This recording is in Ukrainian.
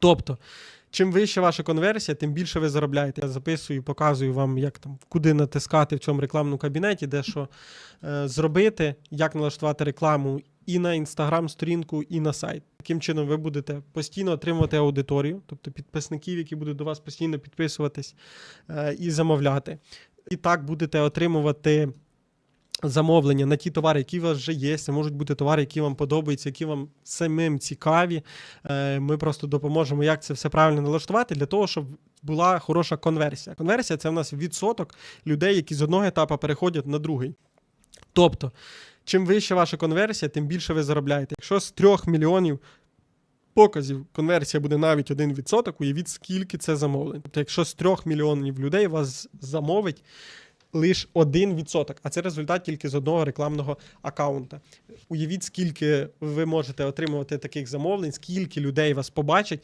Тобто, чим вища ваша конверсія, тим більше ви заробляєте. Я записую, показую вам, як там куди натискати в цьому рекламному кабінеті, де що е, зробити, як налаштувати рекламу і на інстаграм-сторінку, і на сайт. Таким чином, ви будете постійно отримувати аудиторію, тобто підписників, які будуть до вас постійно підписуватись е, і замовляти. І так будете отримувати замовлення на ті товари, які у вас вже є. Це можуть бути товари, які вам подобаються, які вам самим цікаві. Е, Ми просто допоможемо, як це все правильно налаштувати для того, щоб була хороша конверсія. Конверсія це в нас відсоток людей, які з одного етапу переходять на другий. Тобто, чим вища ваша конверсія, тим більше ви заробляєте. Якщо з 3 мільйонів показів конверсія буде навіть 1%, уявіть, скільки це замовлень. Тобто, якщо з 3 мільйонів людей вас замовить лише 1%, а це результат тільки з одного рекламного аккаунта. Уявіть, скільки ви можете отримувати таких замовлень, скільки людей вас побачать,